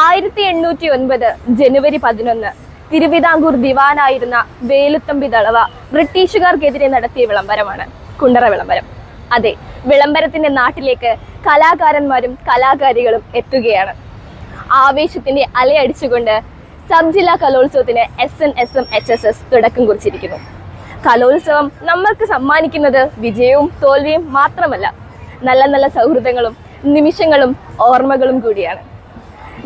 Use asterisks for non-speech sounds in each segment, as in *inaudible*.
ആയിരത്തി എണ്ണൂറ്റി ഒൻപത് ജനുവരി പതിനൊന്ന് തിരുവിതാംകൂർ ദിവാനായിരുന്ന വേലുത്തമ്പി ദളവ ബ്രിട്ടീഷുകാർക്കെതിരെ നടത്തിയ വിളംബരമാണ് കുണ്ടറ വിളംബരം. അതെ വിളംബരത്തിന്റെ നാട്ടിലേക്ക് കലാകാരന്മാരും കലാകാരികളും എത്തുകയാണ്. ആവേശത്തിന്റെ അലയടിച്ചുകൊണ്ട് സബ് ജില്ലാ കലോത്സവത്തിന് S N S M H S S തുടക്കം കുറിച്ചിരിക്കുന്നു. കലോത്സവം നമ്മൾക്ക് സമ്മാനിക്കുന്നത് വിജയവും തോൽവിയും മാത്രമല്ല നല്ല നല്ല സൗഹൃദങ്ങളും നിമിഷങ്ങളും ഓർമ്മകളും കൂടിയാണ്.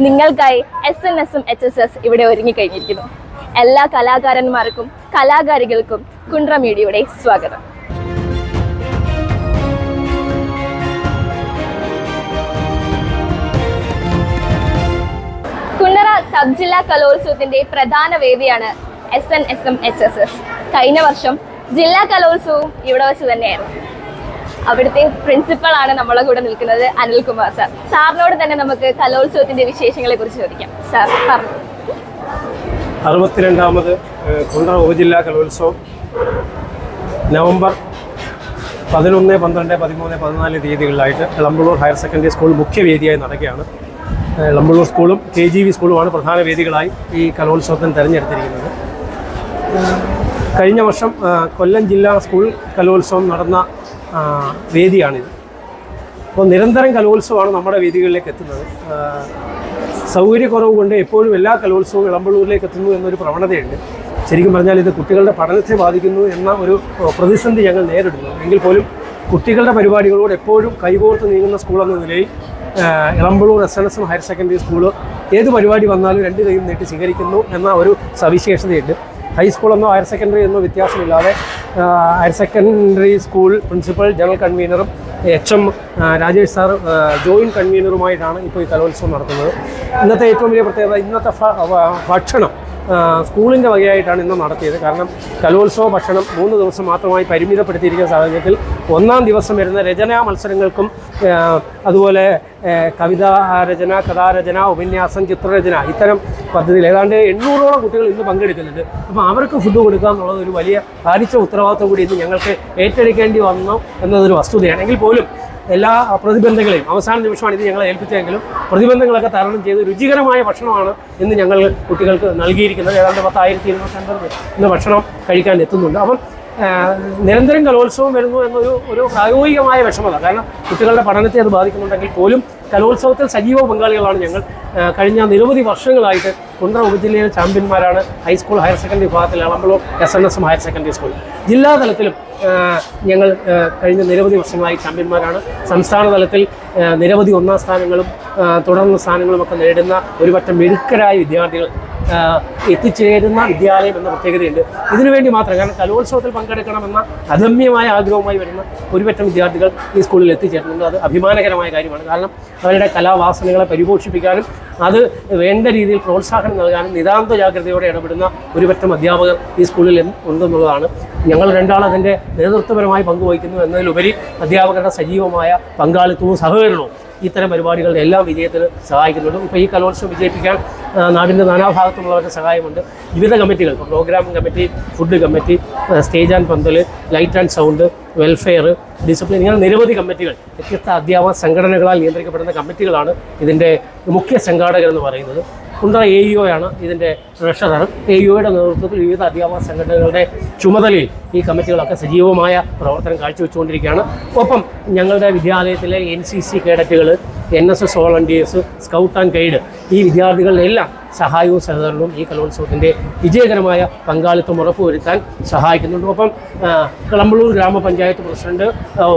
നിങ്ങൾക്കായി എസ് എൻ എസും എച്ച് എസ് എസ് ഇവിടെ ഒരുങ്ങിക്കഴിഞ്ഞിരിക്കുന്നു. എല്ലാ കലാകാരന്മാർക്കും കലാകാരികൾക്കും കുണ്ട്ര മീഡിയയുടെ സ്വാഗതം. കുണ്ടറ സബ് ജില്ലാ കലോത്സവത്തിന്റെ പ്രധാന വേദിയാണ് S N S M H S S കഴിഞ്ഞ വർഷം ജില്ലാ കലോത്സവവും ഇവിടെ വെച്ച് തന്നെയായിരുന്നു. അവിടുത്തെ പ്രിൻസിപ്പൾ ആണ് നമ്മളെ കൂടെ നിൽക്കുന്നത് അനിൽകുമാർ സാർ സാറിനോട് തന്നെ നമുക്ക് കലോത്സവത്തിന്റെ വിശേഷങ്ങളെ കുറിച്ച് ചോദിക്കാം. സാർ പറഞ്ഞു. അറുപത്തിരണ്ടാമത് കുണ്ട ഉപജില്ലാ കലോത്സവം. നവംബർ പതിനൊന്ന് പന്ത്രണ്ട് പതിമൂന്ന് പതിനാല് തീയതികളിലായിട്ട് എളമ്പള്ളൂർ ഹയർ സെക്കൻഡറി സ്കൂൾ മുഖ്യ വേദിയായി നടക്കുകയാണ്. ഏഹ്, സ്കൂളും കെ ജി വി സ്കൂളുമാണ് പ്രധാന വേദികളായി ഈ കലോത്സവത്തിന് തിരഞ്ഞെടുത്തിരിക്കുന്നത്. കഴിഞ്ഞ വർഷം കൊല്ലം ജില്ലാ സ്കൂൾ കലോത്സവം നടന്ന വേദിയാണിത്. അപ്പോൾ നിരന്തരം കലോത്സവമാണ് നമ്മുടെ വേദികളിലേക്ക് എത്തുന്നത്. സൗകര്യക്കുറവ് കൊണ്ട് എപ്പോഴും എല്ലാ കലോത്സവവും ഇളമ്പള്ളൂരിലേക്ക് എത്തുന്നു എന്നൊരു പ്രവണതയുണ്ട്. ശരിക്കും പറഞ്ഞാൽ ഇത് കുട്ടികളുടെ പഠനത്തെ ബാധിക്കുന്നു എന്ന ഒരു പ്രതിസന്ധി ഞങ്ങൾ നേരിടുന്നു. എങ്കിൽ പോലും കുട്ടികളുടെ പരിപാടികളോട് എപ്പോഴും കൈകോർത്ത് നീങ്ങുന്ന സ്കൂൾ എന്ന നിലയിൽ Elampalloor S N S M higher secondary school ഏത് പരിപാടി വന്നാലും രണ്ട് കൈയും നീട്ടി സ്വീകരിക്കുന്നു എന്ന ഒരു സവിശേഷതയുണ്ട്. ഹൈസ്കൂൾ എന്നോ ഹയർ സെക്കൻഡറി എന്നോ വ്യത്യാസമില്ലാതെ higher secondary school principal general കൺവീനറും H M Rajesh sir joint കൺവീനറുമായിട്ടാണ് ഇപ്പോൾ ഈ കലോത്സവം നടത്തുന്നത്. ഇന്നത്തെ ഏറ്റവും വലിയ പ്രത്യേകത ഇന്നത്തെ ഭക്ഷണം. സ്കൂളിന്റെ വകയായിട്ടാണ് ഇന്ന് നടത്തിയത്. കാരണം കലോത്സവ ഭക്ഷണം മൂന്ന് ദിവസം മാത്രമായി പരിമിതപ്പെടുത്തിയിരിക്കുന്ന സാഹചര്യത്തിൽ ഒന്നാം ദിവസം വരുന്ന രചനാ മത്സരങ്ങൾക്കും അതുപോലെ കവിതാ രചന കഥാരചന ഉപന്യാസം ചിത്രരചന ഇത്തരം പദ്ധതിയിൽ ഏതാണ്ട് എണ്ണൂറോളം കുട്ടികൾ ഇന്ന് പങ്കെടുക്കുന്നുണ്ട്. അപ്പോൾ അവർക്ക് ഫുഡ് കൊടുക്കുക എന്നുള്ളത് ഒരു വലിയ ഭാരിച്ച ഉത്തരവാദിത്വം കൂടി ഇന്ന് ഞങ്ങൾക്ക് ഏറ്റെടുക്കേണ്ടി വന്നു എന്നതൊരു വസ്തുതയാണെങ്കിൽ പോലും എല്ലാ പ്രതിബന്ധങ്ങളെയും അവസാന നിമിഷമാണ് ഇത് ഞങ്ങളെ ഏൽപ്പിച്ചതെങ്കിലും പ്രതിബന്ധങ്ങളൊക്കെ തരണം ചെയ്ത് രുചികരമായ ഭക്ഷണമാണ് ഇന്ന് ഞങ്ങൾ കുട്ടികൾക്ക് നൽകിയിരിക്കുന്നത്. ഏതാണ്ട് പത്തായിരത്തി ഇരുന്നൂറ്റമ്പത് ഇന്ന് ഭക്ഷണം കഴിക്കാൻ എത്തുന്നുണ്ട്. അപ്പം നിരന്തരം കലോത്സവം വരുന്നു എന്നൊരു ഒരു പ്രായോഗികമായ വിഷമത. കാരണം കുട്ടികളുടെ പഠനത്തെ അത് ബാധിക്കുന്നുണ്ടെങ്കിൽ പോലും കലോത്സവത്തിൽ സജീവ പങ്കാളികളാണ് ഞങ്ങൾ. കഴിഞ്ഞ നിരവധി വർഷങ്ങളായിട്ട് കുണ്ടറ ഉപജില്ലയിലെ ചാമ്പ്യന്മാരാണ് ഹൈസ്കൂൾ ഹയർ സെക്കൻഡറി വിഭാഗത്തിൽ Elampalloor S N S higher secondary school ജില്ലാതലത്തിലും ഞങ്ങൾ കഴിഞ്ഞ നിരവധി വർഷങ്ങളായി ചാമ്പ്യന്മാരാണ്. സംസ്ഥാന തലത്തിൽ നിരവധി ഒന്നാം സ്ഥാനങ്ങളും തുടർന്ന സ്ഥാനങ്ങളുമൊക്കെ നേടുന്ന ഒരുപറ്റം മിടുക്കരായ വിദ്യാർത്ഥികൾ എത്തിച്ചേരുന്ന വിദ്യാലയം എന്ന പ്രത്യേകതയുണ്ട്. ഇതിനുവേണ്ടി മാത്രം കാരണം കലോത്സവത്തിൽ പങ്കെടുക്കണമെന്ന അഗമ്യമായ ആഗ്രഹവുമായി വരുന്ന ഒരുപറ്റം വിദ്യാർത്ഥികൾ ഈ സ്കൂളിൽ എത്തിച്ചേരുന്നുണ്ട്. അത് അഭിമാനകരമായ കാര്യമാണ്. കാരണം അവരുടെ കലാവാസനകളെ പരിപോഷിപ്പിക്കാനും അത് വേണ്ട രീതിയിൽ പ്രോത്സാഹനം നൽകാനും നിതാന്ത ജാഗ്രതയോടെ ഇടപെടുന്ന ഒരുപറ്റം അധ്യാപകർ ഈ സ്കൂളിൽ ഉണ്ടെന്നുള്ളതാണ്. ഞങ്ങൾ രണ്ടാൾ അതിന്റെ നേതൃത്വപരമായി പങ്കുവഹിക്കുന്നു. എന്നതിലുപരി അധ്യാപകരുടെ സജീവമായ പങ്കാളിത്തവും സഹകരണവും ഇത്തരം പരിപാടികളുടെ എല്ലാ വിജയത്തിന് സഹായിക്കുന്നുണ്ട്. ഇപ്പോൾ ഈ കലോത്സവം വിജയിപ്പിക്കാൻ നാടിന്റെ നാനാഭാഗത്തുള്ളവരുടെ സഹായമുണ്ട്. വിവിധ കമ്മിറ്റികൾ program committee food committee stage and pandal light and sound welfare discipline ഇങ്ങനെ നിരവധി കമ്മിറ്റികൾ വ്യത്യസ്ത അധ്യാപക സംഘടനകളാൽ നിയന്ത്രിക്കപ്പെടുന്ന കമ്മിറ്റികളാണ് ഇതിന്റെ മുഖ്യ സംഘാടകർ എന്ന് പറയുന്നത്. കുണ്ടറ എ ഇ ആണ് ഇതിന്റെ ട്രഷറർ. എ ഇഒയുടെ നേതൃത്വത്തിൽ വിവിധ അധ്യാപക സംഘടനകളുടെ ചുമതലയിൽ ഈ കമ്മിറ്റികളൊക്കെ സജീവമായ പ്രവർത്തനം കാഴ്ചവെച്ചുകൊണ്ടിരിക്കുകയാണ്. ഒപ്പം ഞങ്ങളുടെ വിദ്യാലയത്തിലെ N C C കേഡറ്റുകൾ N S S volunteers scout and guide ഈ വിദ്യാർത്ഥികളുടെ എല്ലാം സഹായവും സഹകരണവും ഈ കലോത്സവത്തിന്റെ വിജയകരമായ പങ്കാളിത്തം ഉറപ്പുവരുത്താൻ സഹായിക്കുന്നുണ്ട്. ഒപ്പം കിളമ്പളൂർ ഗ്രാമപഞ്ചായത്ത് പ്രസിഡന്റ്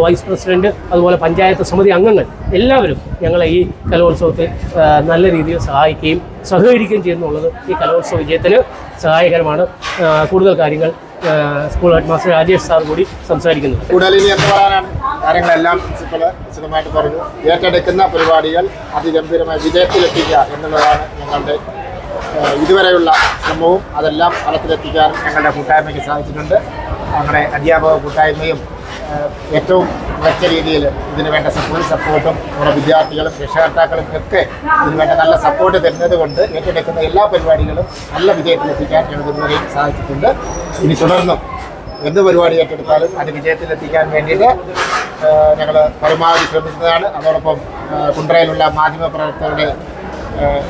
വൈസ് പ്രസിഡന്റ് അതുപോലെ പഞ്ചായത്ത് സമിതി അംഗങ്ങൾ എല്ലാവരും ഞങ്ങളെ ഈ കലോത്സവത്തെ നല്ല രീതിയിൽ സഹായിക്കുകയും സഹകരിക്കുകയും ചെയ്യുന്നുള്ളത് ഈ കലോത്സവ വിജയത്തിന് സഹായകരമാണ്. കൂടുതൽ കാര്യങ്ങൾ school head master Rajesh sir കൂടി സംസാരിക്കുന്നത് കൂടുതൽ പറയാനാണ് കാര്യങ്ങളെല്ലാം വിശദമായിട്ട് പറഞ്ഞു. ഏറ്റെടുക്കുന്ന പരിപാടികൾ അതിഗംഭീരമായ വിജയത്തിലെത്തിക്കുക എന്നുള്ളതാണ് ഞങ്ങളുടെ ഇതുവരെയുള്ള ശ്രമവും അതെല്ലാം ഫലത്തിലെത്തിക്കാൻ ഞങ്ങളുടെ കൂട്ടായ്മയ്ക്ക് സാധിച്ചിട്ടുണ്ട്. ഞങ്ങളുടെ അധ്യാപക കൂട്ടായ്മയും ഏറ്റവും മികച്ച രീതിയിൽ ഇതിന് വേണ്ട ഫുൾ സപ്പോർട്ടും നമ്മുടെ വിദ്യാർത്ഥികളും രക്ഷകർത്താക്കളും ഒക്കെ ഇതിന് വേണ്ട നല്ല സപ്പോർട്ട് തരുന്നത് കൊണ്ട് ഏറ്റെടുക്കുന്ന എല്ലാ പരിപാടികളും നല്ല വിജയത്തിലെത്തിക്കാൻ ഞങ്ങൾക്ക് ഇതുവരെയും സാധിച്ചിട്ടുണ്ട്. ഇനി തുടർന്നും എന്ത് പരിപാടി ഏറ്റെടുത്താലും അത് വിജയത്തിലെത്തിക്കാൻ വേണ്ടിയിട്ട് ഞങ്ങൾ പരമാവധി ശ്രമിക്കുന്നതാണ്. അതോടൊപ്പം കുണ്ടറയിലുള്ള മാധ്യമ പ്രവർത്തകരുടെ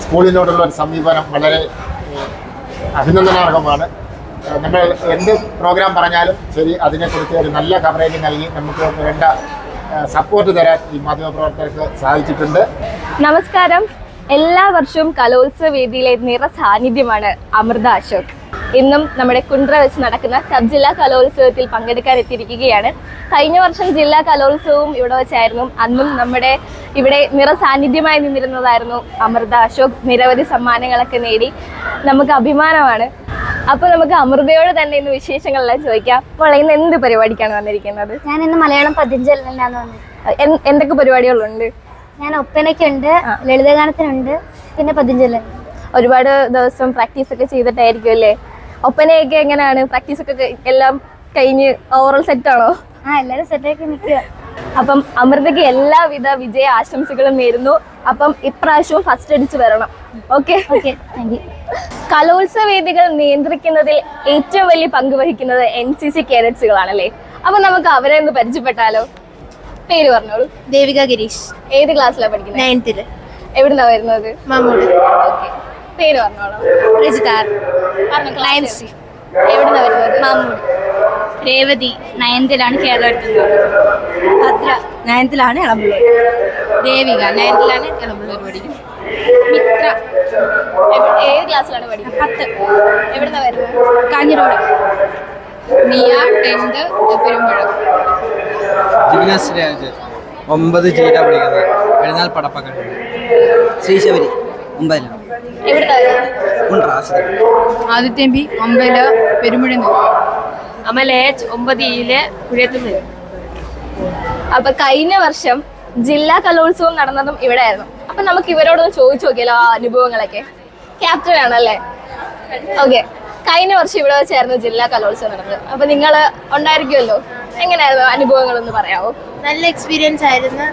സ്കൂളിനോടുള്ള ഒരു സമീപനം വളരെ അഭിനന്ദനാർഹമാണ്. നമ്മൾ എന്ത് പ്രോഗ്രാം പറഞ്ഞാലും ശരി അതിനെക്കുറിച്ച് ഒരു നല്ല കവറേജ് നൽകി നമുക്ക് വേണ്ട സപ്പോർട്ട് തരാൻ ഈ മാധ്യമപ്രവർത്തകർക്ക് സാധിച്ചിട്ടുണ്ട്. നമസ്കാരം. എല്ലാ വർഷവും കലോത്സവ വേദിയിലെ നിറ സാന്നിധ്യമാണ് അമൃത അശോക്. ഇന്നും നമ്മുടെ കുണ്ട്ര വെച്ച് നടക്കുന്ന സബ് ജില്ലാ കലോത്സവത്തിൽ പങ്കെടുക്കാൻ എത്തിയിരിക്കുകയാണ്. കഴിഞ്ഞ വർഷം ജില്ലാ കലോത്സവവും ഇവിടെ വെച്ചായിരുന്നു. അന്നും നമ്മുടെ ഇവിടെ നിറ സാന്നിധ്യമായി നിന്നിരുന്നതായിരുന്നു അമൃത. അശോക് നിരവധി സമ്മാനങ്ങളൊക്കെ നേടി. നമുക്ക് അഭിമാനമാണ്. അപ്പൊ നമുക്ക് അമൃതയോട് തന്നെ ഇന്ന് വിശേഷങ്ങളെല്ലാം ചോദിക്കാം. അപ്പോൾ ഇന്ന് എന്ത് പരിപാടിക്കാണ് വന്നിരിക്കുന്നത്? ഞാൻ ഇന്ന് മലയാളം പതിഞ്ചലിനാണ് വന്നത്. എന്തൊക്കെ പരിപാടികളുണ്ട്? ഞാൻ ഒപ്പനയ്ക്കുണ്ട് ലളിതഗാനത്തിനുണ്ട് പിന്നെ പതിഞ്ചലുണ്ട് ഒരുപാട് ദിവസം പ്രാക്ടീസ് ഒക്കെ ചെയ്തിട്ടായിരിക്കും അല്ലേ? ഒപ്പനയൊക്കെ എങ്ങനെയാണ്? പ്രാക്ടീസ് ഒക്കെ എല്ലാം കഴിഞ്ഞ് ഓവറോൾ സെറ്റ് ആണോ? ആ എല്ലാരും സെറ്റാക്കി നിൽക്കുക. അപ്പം അമൃതയ്ക്ക് എല്ലാവിധ വിജയ ആശംസകളും നേരുന്നു. അപ്പം ഇപ്രാവശ്യവും ഫസ്റ്റ് അടിച്ച് വരണം. ഓക്കെ കലോത്സവ വേദികൾ നിയന്ത്രിക്കുന്നതിൽ ഏറ്റവും വലിയ പങ്ക് വഹിക്കുന്നത് എൻ സി സി കേഡറ്റ്സുകളാണല്ലേ അപ്പൊ നമുക്ക് അവരെ ഒന്ന് പരിചയപ്പെട്ടാലോ? പേര് പറഞ്ഞോളൂ. ദേവിക ഗിരീഷ്. ഏത് ക്ലാസ്സിലാണ് പഠിക്കുന്നത്? നയൻത്തിൽ എവിടുന്നാ വരുന്നത്? മാമൂട്. ഓക്കെ പേര് പറഞ്ഞോളൂ. രജിതാർ. എവിടുന്നാ വരുന്നത്? മമ്മൂട് രേവതി നയൻത്തിലാണ് കേരളം എടുക്കുന്നത് ഭദ്ര. നയൻത്തിലാണ് ഇളമ്പുള്ളൂർ ദേവിക നയൻത്തിലാണ് ഇളമ്പുള്ളൂർ പഠിക്കുന്നത്. മിത്ര. ഏത് ക്ലാസ്സിലാണ് പഠിക്കുന്നത്? പത്ത്. എവിടുന്ന വരുന്നത്? കാഞ്ഞിരോട്. മിയ ടെൻത്ത് പെരുമ്പഴം രാജ് ഒമ്പത് ജീല പഠിക്കുന്നത്. എഴുന്നാൾ പടപ്പക്കൽ. ശ്രീശബരി. ഒമ്പതിലാണ് എവിടുന്നാ വരുന്നത് കുണ്ട്രാസ് ആദിത്യം ബി ഒമ്പതിൽ പെരുമുഴന്ന്. അമൽ ഇയിൽ അപ്പൊ കഴിഞ്ഞ വർഷം ജില്ലാ കലോത്സവം നടന്നതും ഇവിടെ ആയിരുന്നു അപ്പൊ നമുക്ക് ഇവരോടൊന്ന് ചോദിച്ചു നോക്കിയാലോ ആ അനുഭവങ്ങളൊക്കെ? ക്യാപ്റ്റൻ ആണല്ലേ? ഓക്കെ കഴിഞ്ഞ വർഷം ഇവിടെ വെച്ചായിരുന്നു ജില്ലാ കലോത്സവം നടന്നത്. അപ്പൊ നിങ്ങൾ ഉണ്ടായിരിക്കുമല്ലോ? എങ്ങനെയായിരുന്നു അനുഭവങ്ങളൊന്ന് പറയാവോ? നല്ല എക്സ്പീരിയൻസ് ആയിരുന്നു.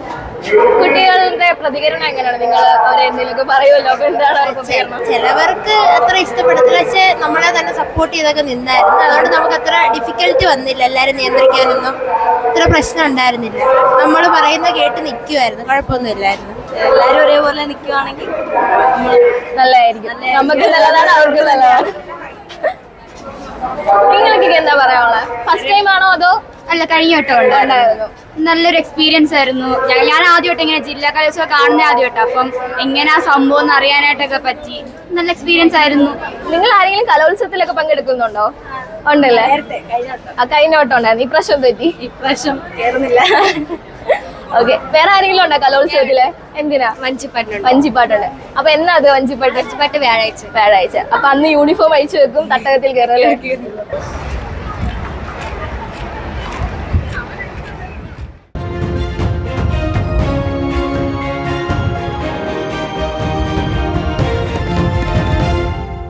കുട്ടികളുടെ പ്രതികരണം എങ്ങനെയാണ്? നിങ്ങൾ പറയുമല്ലോ? അപ്പൊ എന്താണ് പ്രതികരണം? ചിലവർക്ക് അത്ര ഇഷ്ടപ്പെടത്തില്ല. പക്ഷെ നമ്മളെ തന്നെ സപ്പോർട്ട് ചെയ്തൊക്കെ നിന്നായിരുന്നു. അതുകൊണ്ട് നമുക്ക് അത്ര ഡിഫിക്കൽട്ടി വന്നില്ല എല്ലാവരും നിയന്ത്രിക്കാനൊന്നും. അത്ര പ്രശ്നം ഉണ്ടായിരുന്നില്ല. നമ്മൾ പറയുന്ന കേട്ട് നിൽക്കുമായിരുന്നു കുഴപ്പമൊന്നുമില്ലായിരുന്നു എല്ലാവരും ഒരേപോലെ നിൽക്കുവാണെങ്കിൽ നല്ലതായിരിക്കും. നമുക്ക് നല്ലതാണ് അവർക്ക് നല്ലതാണ്. *laughs* നിങ്ങൾക്കൊക്കെ എന്താ പറയാനുള്ളത്? ഫസ്റ്റ് ടൈം ആണോ അതോ അല്ല കഴിഞ്ഞ വട്ടം ഉണ്ടായിരുന്നു. നല്ലൊരു എക്സ്പീരിയൻസ് ആയിരുന്നു. ഞാൻ ആദ്യമായിട്ട് ഇങ്ങനെ ജില്ലാ കലോത്സവം കാണുന്ന ആദ്യമായിട്ട് അപ്പം എങ്ങനെ ആ സംഭവം എന്ന് അറിയാനായിട്ടൊക്കെ പറ്റി. നല്ല എക്സ്പീരിയൻസ് ആയിരുന്നു. നിങ്ങൾ ആരെങ്കിലും കലോത്സവത്തിലൊക്കെ പങ്കെടുക്കുന്നുണ്ടോ? ഉണ്ടല്ലേ? കഴിഞ്ഞ വട്ടം. ഉണ്ടായിരുന്നു. ഇപ്രാവശ്യം പറ്റി? ഇപ്രാവശ്യം കേറുന്നില്ല. ഓക്കെ. വേറെ ആരെങ്കിലും ഉണ്ടോ കലോത്സവത്തിൽ? എന്തിനാ? വഞ്ചിപ്പാട്ടുണ്ട് വഞ്ചിപ്പാട്ടുണ്ട് അപ്പൊ എന്നാ അത് വഞ്ചിപ്പാട്ട് വഞ്ചിപ്പാട്ട് വ്യാഴാഴ്ച. വ്യാഴാഴ്ച. അപ്പൊ അന്ന് യൂണിഫോം അഴിച്ചു വെക്കും തട്ടകത്തിൽ കയറല്ലേ